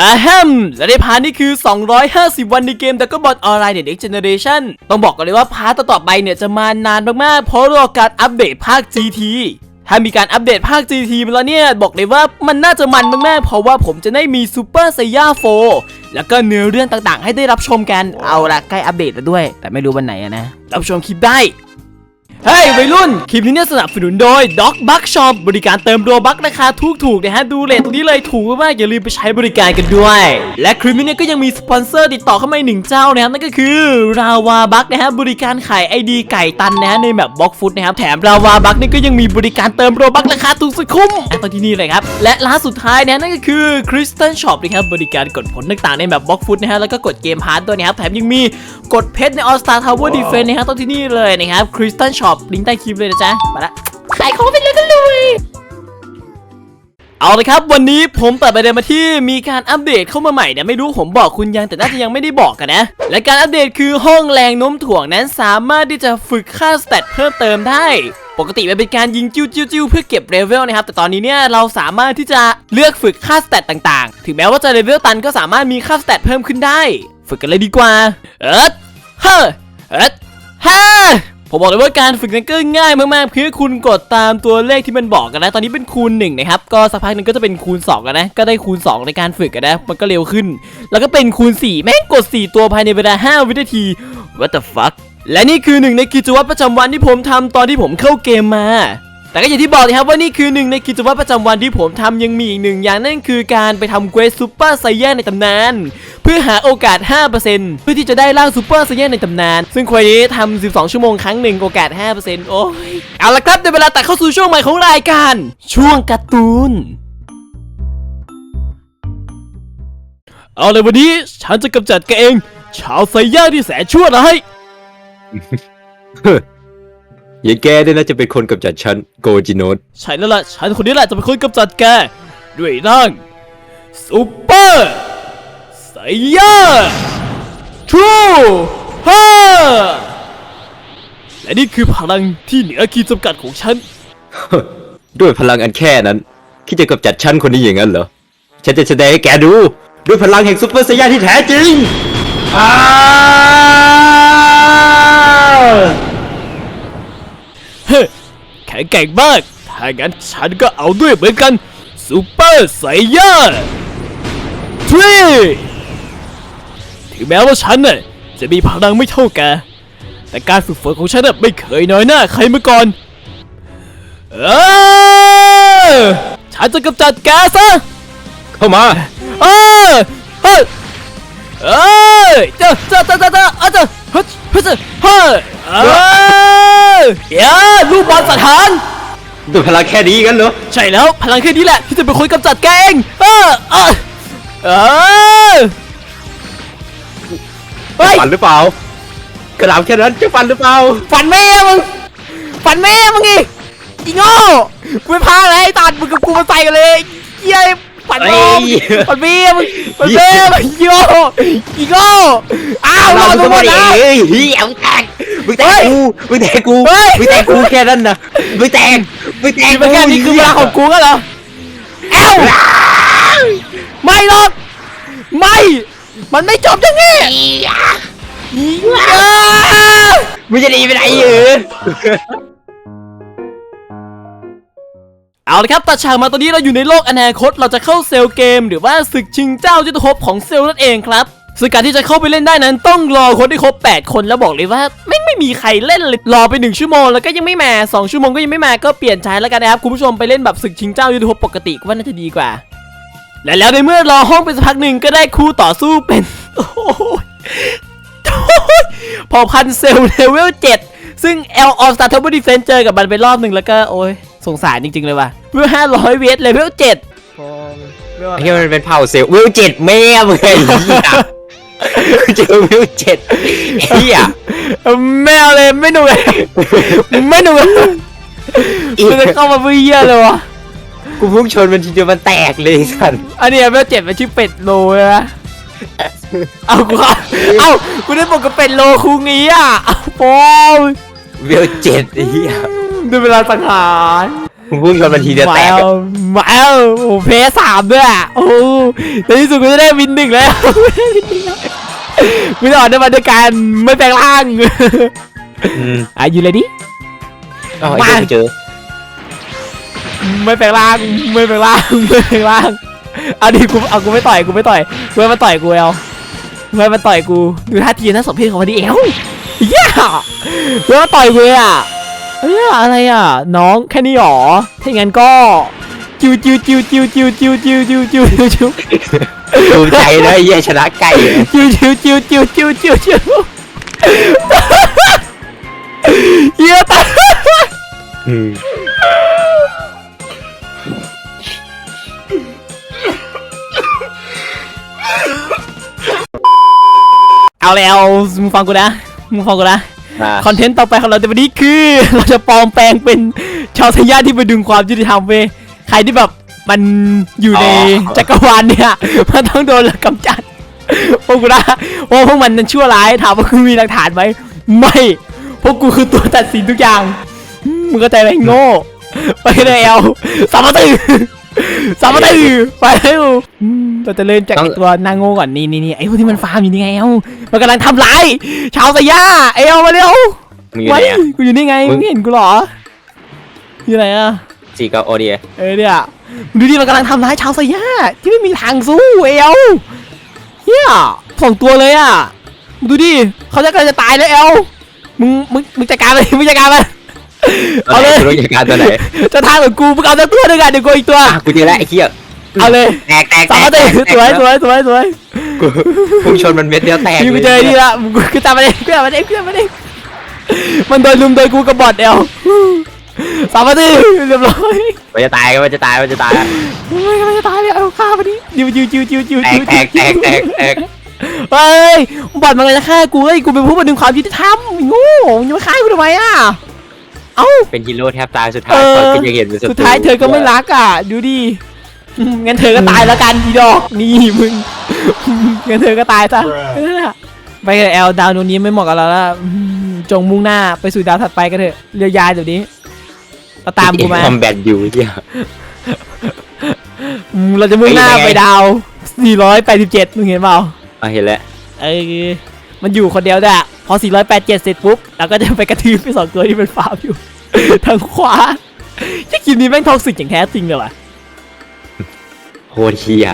อาแฮมและในพาร์ทนี้คือ 250 วันในเกม d r a g o n Ball Online เนี่ย Next Generation ต้องบอกกันเลยว่าพาร์ทต่อไปเนี่ยจะมานานมากๆ เพราะรอการอัปเดตภาค GT ถ้ามีการอัปเดตภาค GT มาแล้วเนี่ย บอกเลยว่ามันน่าจะมันมากๆ เพราะว่าผมจะได้มี Super Saiyan 4แล้วก็เนื้อเรื่องต่างๆ ให้ได้รับชมกัน เอาละใกล้อัปเดตแล้วด้วย แต่ไม่รู้วันไหนนะ รับชมคลิปได้ เฮ้ยวัยรุ่น คลิปนี้เนี่ยสนับสนุนโดย Doc Buck Shop บริการเติมโรบักราคาถูกๆนะฮะ ดูเลทตรงนี้เลยถูกมากๆอย่าลืมไปใช้บริการกันด้วย และคลิปนี้เนี่ยก็ยังมีสปอนเซอร์ติดต่อเข้ามาอีกหนึ่งเจ้านะครับนั่นก็คือราวาบักนะฮะบริการขายไอดีไก่ตันนะฮะในแบบบล็อกฟุตนะครับแถมราวาบักนี่ก็ยังมีบริการเติมโรบักราคาถูกสุดคุ้มตอนที่นี่เลยครับและร้านสุดท้ายนะนั่นก็คือ Crystal Shop นะครับบริการกดผลต่างๆในแบบบล็อกฟุตนะฮะแล้วก็กดเกมพาร์ทด้วยนะครับแถมยังมีกดเพชรใน All Star Tower Defense นะฮะต้องที่นี่เลยนะครับ Crystal Shop ลิงก์ใต้คลิปเลยนะจ๊ะมาละขายของไปเลยกันเลยเอาเลยครับวันนี้ผมตัดประเด็นมาที่มีการอัปเดตเข้ามาใหม่เนี่ยไม่รู้ผมบอกคุณยังแต่น่าจะยังไม่ได้บอกกันนะ และการอัปเดตคือห้องแรงโน้มถ่วงนั้นสามารถที่จะฝึกค่าสเตตเพิ่มเติมได้ปกติมันเป็นการยิงจิ้วจิ้วจิ้วเพื่อเก็บเลเวลนะครับ แต่ตอนนี้เนี่ยเราสามารถที่จะเลือกฝึกค่าสเตตต่างๆ ถึงแม้ว่าจะเลเวลตันก็สามารถมีค่าสเตตเพิ่มขึ้นได้ ฝึกกันเลยดีกว่า เอิร์ดเฮ้เอิร์ดฮ่าผมบอกเลยว่าการฝึกนั้นก็ง่ายมากๆเพื่อคุณกดตามตัวเลขที่มันบอกกันนะ ตอนนี้เป็นคูณ1นะครับ ก็สักพักหนึงก็จะเป็นคูณ2กันนะ ก็ได้คูณ 2 ในการฝึกกันนะ มันก็เร็วขึ้น แล้วก็เป็นคูณ 4 แม่งกด 4 ตัวภายในเวลา 5 วินาที what the fuck และนี่คือหนึ่งในกิจวัตรประจำวันที่ผมทำตอนที่ผมเข้าเกมมา แต่ก็อย่างที่บอกนะครับว่านี่คือหนึ่งในกิจวัตรประจำวันที่ผมทำยังมีอีกหนึ่งอย่างนั่นคือการไปทำเควสซูเปอร์ไซแยนในตำนาน เพื่อหาโอกาส 5%เพื่อที่จะได้ร่างซูเปอร์ไซแยนในตำนาน ซึ่งเควสนี้ทำ12 ชั่วโมงครั้งหนึ่งโอกาส 5%โอ้ย เอาละครับในเวลาตัดเข้าสู่ช่วงใหม่ของรายการ ช่วงการ์ตูนเอาเลยวันนี้ฉันจะกำจัดแกเอง ชาวไซย่าที่แสนชั่วร้ายอย่าแกเนี่ยน่าจะเป็นคนกำจัดฉันโกจิโนสใช่แล้วล่ะ ฉันคนนี้แหละจะเป็นคนกำจัดแก ด้วยร่างซูเปอร์ ไซย่าทรูฮาและนี่คือพลังที่เหนือขีดจำกัดของฉัน ด้วยพลังอันแค่นั้นคิดจะกำจัดฉันคนนี้อย่างนั้นเหรอ ฉันจะแสดงให้แกดู ด้วยพลังแห่งซุปเปอร์ไซย่าที่แท้จริงอ้าวเฮ้แข็งแกร่งมาก ถ้างั้นฉันก็เอาด้วยเหมือนกันซูเปอร์ไซย่าทรี ถึงแม้ว่าฉันน่ะจะมีพลังไม่เท่าแก แต่การฝึกฝนของฉันน่ะไม่เคยน้อยหน้าใครมาก่อน เออฉันจะกำจัดแกซะ เข้ามา เออเฮ้ยเอ้ยเจ้าเจ้าเจ้าเจ้าเจ้าเจ้าเฮ้ยเฮ้ยเฮ้ยเอ้ยเดี๋ยวลูกบอลสถาน ด้วยพลังแค่นี้กันเหรอ ใช่แล้วพลังแค่นี้แหละที่จะเป็นคนกำจัดแกเองเออเออเออ เฮ้ย ฝันหรือเปล่ากระดาษแค่นั้นจะฝันหรือเปล่า ฝันแม่มึง ฝันแม่มึงอีกอีโง่กูไม่พาเลยไอ้ตัดมึงกับกูมาใส่กันเลยเย้ยฝันแม่มึงเอ้ยฝันแม่มึงฝันแม่มึงอีโง่อีโง่อ้าวรอดมึมาหมดแล้วเฮ้ยเฮียมึงแตกมึงแตเฮ้กยกูมึงแตกกูเฮ้ย มึงแตกกูแค่นั้นนะมึงแตกมึงแตกนี่มันแค่นี้คือเวลาของกูก็เหรอเอ้าไม่หรอกไม่ มันไม่จบอย่างนี้อีเอ้ยมึงจะหนีไปไหนเออเอาละครับตัดฉากมาตอนนี้เราอยู่ในโลกอนาคต เราจะเข้าเซลล์เกม หรือว่าศึกชิงเจ้ายุทธภพของเซลล์นั่นเองครับซึ่งการที่จะเข้าไปเล่นได้นั้นต้องรอคนที่ครบ 8 คนแล้วบอกเลยว่าไม่งไม่มีใครเล่นเลยรอไป 1 ชั่วโมงแล้วก็ยังไม่มา 2 ชั่วโมงก็ยังไม่มาก็เปลี่ยนใจแล้วกันนะครับคุณผู้ชมไปเล่นแบบศึกชิงเจ้ายุทธภพปกติก็ว่าน่าจะดีกว่า และแล้วในเมื่อรอห้องไปสักพักหนึ่งก็ได้คู่ต่อสู้เป็นโอ้ยโอ้ยพอพันเซลล์เลเวล7ซึ่ง L of Star Tower Defense เจอกับมันไปรอบหนึ่งแล้วก็โอ้ยสงสารจริง ๆ เลยว่ะเพื่อ 500 เวทเลเวล7พอไม่ว่าเฮียมันเป็นเผ่าเซลล์วิวเจ็ดแม่มึงไอ้เหี้ยเจอวิวเจ็ดเฮียไม่เอาเลยไม่หนุกเลยไม่หนุกเลยมันจะเข้ามาเพื่อเหี้ยเลยวะ กูพุ่งชนมันทีเดียวมันแตกเลยสันอันนี้เลเวล7มันชื่อเป็ดโลเลยนะเอากูเอาเอากูได้บอกกับเป็ดโลคุงนี้อะเอาโป้ยวิวเจ็ดไอ้เฮียดูเวลาสังหารมึงพุ่งชนมันทีเดียวมาแตกแล้วมาแล้วโอ้เพสามด้วยอะโอ้ในที่สุดกูจะได้วินหนึ่งแล้ววินออกได้มาด้วยกันไม่แปลงร่างอืมอะอยู่เลยดิอ๋อไอ้เหี้ยมากูเจอ ไม่แปลงร่างไม่แปลงร่างไม่แปลงร่างเอาดิกูเอากูไม่ต่อยกูไม่ต่อยกูไม่มาต่อยกูเอาไม่มาต่อยกูดูท่าทีน่าสมเพชของมันดิเอวเหี้ยไม่มาต่อยกูเลยอะเอ้ยอะไรอะ น้องแค่นี้หรอถ้าอย่างนั้นก็จิวจิวจิวจิวจิวจิวจิวจิวจิวจิวจิวภูมิใจนะไอ้เหี้ยชนะไก่อะจิวจิวจิวจิวจิวจิวจิวเหี้ยตาย อืม เอาแล้วมึงฟังกูนะมึงฟังกูนะอ่าคอนเทนต์ต่อไปของเราในวันนี้คือ เราจะปลอมแปลงเป็นชาวไทยาที่ไปดึงความยุติธรรมเว้ยใครที่แบบมันอยู่ในจักรวาลเนี่ยมันต้องโดนเรากำจัดพวกกูนะเพราะพวกมันนั้นชั่วร้ายถามว่ากูมีหลักฐานไหมไม่พวกกูคือตัวตัดสินทุกอย่างอืมมึงก็ใจไหมโง่ไปเลยเอลสามตือ สามตือไปเร็วอืมเราจะเริ่มจากตัวนางโง่ก่อนนี่นี่นี่ไอ้พวกที่มันฟาร์มอยู่นี่ไงเอลมันกำลังทำร้ายชาวไทยาเอลมาเร็วมึงอยู่ไว้ไหนอะกูอยู่นี่ไงมึมึงงไม่เห็นกูเหรออยู่ไหนอะสี่เก้าโอเดียเออเนี่ยมึงดูดิมันกำลังทำร้ายชาวสยามที่ไม่มีทางสู้เอลเฮียสองตัวเลยอะมึงดูดิเขาจะกำลังจะตายแล้วเอลมึงมึงมึงจัดการเลยมึงจัดการมัน เอาเลยกูต้องจัดการตัวไหนจะทางของกูมึงเอาสักตัวหนึ่งอะเดี๋ยวกูอีกตัว อะกูเจอแล้วไอ้เหี้ยเอาเลยแตกแตกแตสามกตีแตกสวยสวยสวยสวยกูพุ่งชนมันเม็ดเดียวแตกนี่กูลยเจอนี่ละมึงกูตามมาเองกูตามมาเองกูตามมาเองมันโดนลุมโดนกูกับบอดเอลสามตีเรียบร้อยมันจะตายมันจะตายมันจะตายโอ้ยมันจะตายเลยเอาฆ่ามันดิจิวจิวจิวจิวจิวแตจิกวแตกแตกแตกแตกเฮ้ยบอดมันเลยจะฆ่ากูเฮ้ยกูเป็นผู้บันทึกความยุติธรรมไอ้โง่มึงจะมาฆ่ากูทำไมอะ เอ้า เป็นฮีโร่แทบตายสุดเอท้ายอก่อนที่จะเห็นเป็นศัตรูสุดท้ายเธอก็ไม่รักอะ ดูดิอืมงั้นเธอก็ตายแล้วกันอีดอก นี่มึง งั้นเธอก็ตายซะนั่นแหละไปเถอะแอลดาวดวงนี้ไม่เหมาะกับเราแล้วอืมจงมุ่งหน้าไปสู่ดาวถัดไปกันเถอะเรียวยายเดี๋ยวนี้เราตามกูมาคอมแบทอยู่เหี้ย อืมเราจะมุ่งหน้าเฮ้ยยังไงไปดาว 487มึงเห็นเปล่าอะเห็นแล้ว เออมันอยู่คนเดียวด้วยอะ พอ 487 เสร็จปุ๊บเราก็จะไปกระทืบไปสองตัวที่เป็นฟาร์มอยู่ ทางขวาที่คลิปนี้แม่งท็อกซิกอย่างแท้จริงเลยว่ะโคตรเหี้ย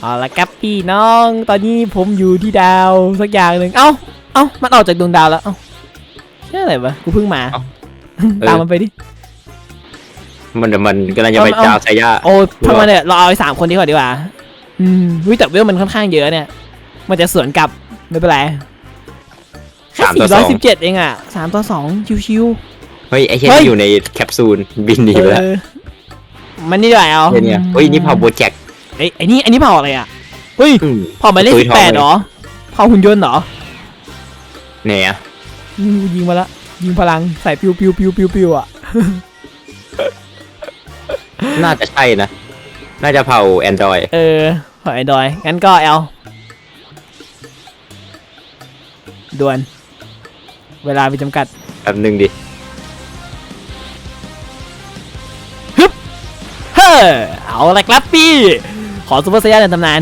เอาละครับพี่น้อง ตอนนี้ผมอยู่ที่ดาวสักอย่างหนึ่งเอ้าเอ้ามันออกจากดวงดาวแล้วเอ้าใช่อะไรวะกูเพิ่งมาตามมันไปดิมันมันกำลังจะไปเอาเอาดาวไซย่าโอ้ทำไมเนี่ยเราเอาไอ้สามคนนี้ก่อนดีกว่า อืมวิแต่เวลมันค่อนข้างเยอะเนี่ย มันจะสวนกลับไม่เป็นไร แค่สามต่สี่อสร้ออยงสิบเจ็ดเองอะสามต่อสองชิว เฮ้ยไอ้เหี้ยเฮ้ย นี่อยู่ในแคปซูลบินหนีๆไปแล้วเออมันนี่ด้วยเอาเฮ้ยเนี่ยเฮ้ยนี่เผาโบแจ็คเอ้ยไอ้นี่ไอ้นี่เผาอะไรอะเฮ้ยอืม เผาหมายเลขตุ้สิยบทองแปดเลย เหรอเผาหุ่นยนต์เหรอเนี่ย อืมยิงมาละยิงพลังใส่ปิวปิวปิวปิวปิวอะน่าจะใช่นะ น่าจะเผาแอนดรอยเออเผาไอ้ดอยงั้นก็เอลด่วน เวลามีจำกัดแบบหนึ่งดิเฮ้อเอาละครับพี่ ขอซูเปอร์ไซย่าในตำนาน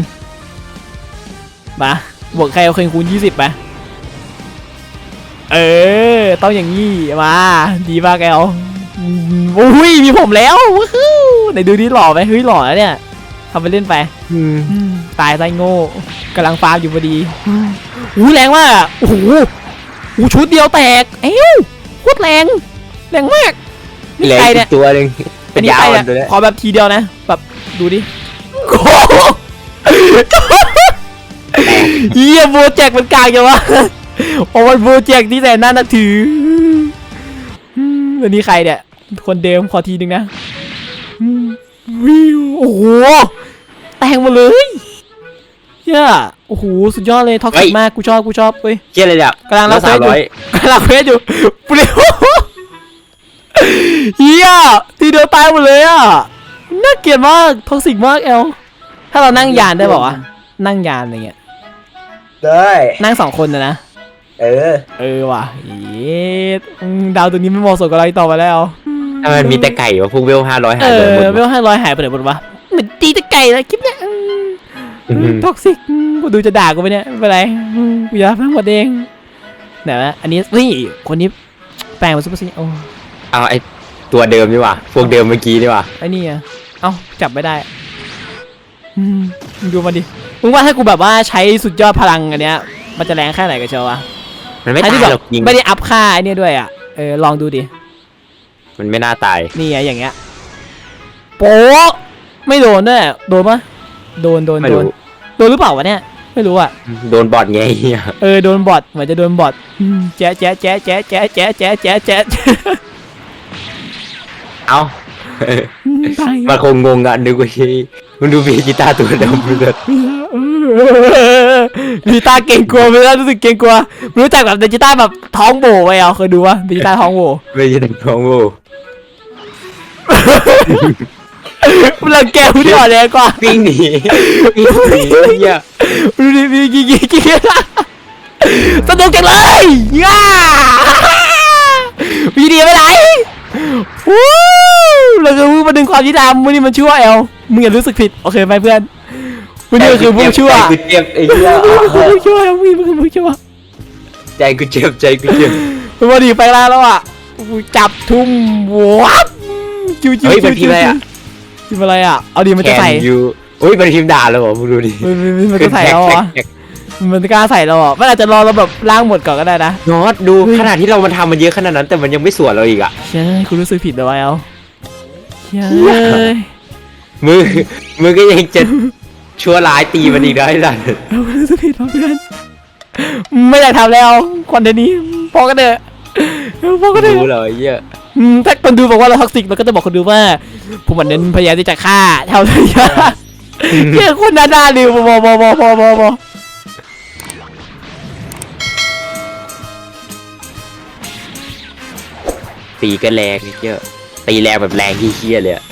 มาบวกใครเอาคืนคูณยี่สิบไปเออ ต้องอย่างนี้ มา ดีมากแอลอืมอุ้ย มีผมแล้ววู้ฮู้ไหนดูดิหล่อไหมเฮ้ยหล่อแล้วเนี่ยทำไปเล่นไปอืมตายไส้โง่กำลังฟาร์มอยู่พอดีอู้แรงมากอะโอ้โห อู้ชุดเดียวแตก เอ้วโคตรแรง แรงมาก นี่เหลือใครอีเนี่ยกตัวหนึ่งเป็นยาวอัอันนตัวนี้เนี้ยขอแบบทีเดียวนะ แบบดูดิโอ้โหเฮียโบแจกมันกลางจังวะโอ้มันโบแจกที่แสนน่านับถืออืมอันนี้ใครเนี่ย คนเดิมขอทีหนึ่งนะอืมวิวโอ้โห แต่งหมาเลย เฮียโอ้โหสุดยอดเลยท็อกซิกมากกูชอบกูชอบเว้ย เชี่ยอะไรเนี่ยกำลังรับสามเฟซอยู่ร้อยกำลังเควสอยู่เปรี้ยวเฮียทีเดียวตายหมดเลยอะน่าเกลียดมากท็อกซิกมากแอลถ้าเรานั่งยานได้บอกว่าวะนั่งยานอะไรเงี้ยได้ นั่งสองคนนะนะเออเออว่ะเอ๊ะอืมดาวตัวนี้ไม่เหมาะสมกับเราอีกต่อไปแล้วอืมถ้ามันมีแต่ไก่วะพวกเวลห้าร้อยเอหายไปหมอดเวลห้าร้อยหายไปไหนหมดวะเหมือนตีตะไก่แล้วคลิปเนี้ยอืมอืม ท็อกซิกกูดูจะด่ากูไปเนี่ยไม่เป็นไรอืมกูอยากทั้งหมดเองไหนวะอันนี้นี่คนนี้แปลงมาซุปเปอร์ซีโอ้เอาไอตัวเดิมนี่ว่ะพวกเดิมเมื่อกี้นี่ว่ะไอ้นี่อะเอ้าจับไม่ได้อืมมึงดูมาดิมึงว่าถ้ากูแบบว่าใช้สุดยอดพลังอันเนี้ย มันจะแรงแค่ไหนกันเชียววะมันไม่ไอ้ตาที่ยแบบหรอกยิงไม่ได้อัพค่าไอ้เนี่ยด้วยอะเออลองดูดิมันไม่น่าตายนี่ไงอย่างเงี้ยโป๊ะไม่โดนด้วยโดนปะ โดนโดนไม่โดนรู้โดนหรือเปล่าวะเนี่ยไม่รู้อะโดนบอดไงเหี้ยเออโดนบอทเหมือนจะโดนบอทอืมแจ๊ะแจ๊ะแจ๊ะแจ๊ะแจ๊ะแจ๊ะแจ๊ะแจ๊ะแจ๊ะเอ้าอืมตายมันคงงงอะนึกว่าเฮ้ยมันดูมีกีตาร์ตัวดำเลยมีตาเก่งกลัวมีตารู้สึกเก่งกลัวรู้จักแบบเดจิต้าแบบท้องโบไว้เอาเคยดูวะเดจิต้าท้องโบ ไม่ใช่แต่ของโว้ มันรังแกผู้ที่อ่อนแรงกว่าวิ่งหนีวิ่งหนีเหี้ยดูดิมีกี่กี่กี่สนุกจังเลยย่าวีดีไปไหนวู้เราจะพูดมาดึงความยุติธรรมวันนี้มันชั่วแอลมึงอย่ารู้สึกผิดโอเคไหมเพื่อนวันนี้ก็คือผู้ชั่วใจกูเจ็บไอ้เหี้ยผู้ชั่วมึงมึงผู้ชั่วใจกูเจ็บใจกูเจ็บวันนี้ไปแล้วแล้วอะกูจับทุ่มวับจิ้วจิ้วเฮ้ยจิ้มัวน พิมพ์อะไรอะพิมพ์อะไรอะ เอาดีมันจะใส่ Can you โอ้ยมันพิมพ์ด่าแล้วเหรอมึงดูดิมันมันมันจะใส่เราเหรอแท็กมันจะกล้าใส่เราเหรอมันอาจจะรอเราแบบล้างหมดก่อนก็ได้นะ นอตดูขนาดที่เรามันทำมันเยอะขนาดนั้น แต่มันยังไม่สวนเราอีกอะใช่คุณรู้สึกผิดเลยเอาใช่มือมือก็ยังจะชั่วร้ายตีมันอีกได้ล่ะเรารู้สึกผิดเพื่อนไม่อยากทำแล้วคอนเทนต์นี้พอกันเถอะพอกันเถรู้อะเหรอไอ้เหี้ยอืมถ้าคนดูบอกว่าเราท็อกซิกเราก็จะบอกคนดูว่า ผมเหมือนเน้นพยายามที่จะฆ่าเท่าที่จะเฮียคุณนาดาลิวบอบอบอบอบอบอตีก็แรงเยอะตีแรงแบบแรงที่เหี้ยเลยอะ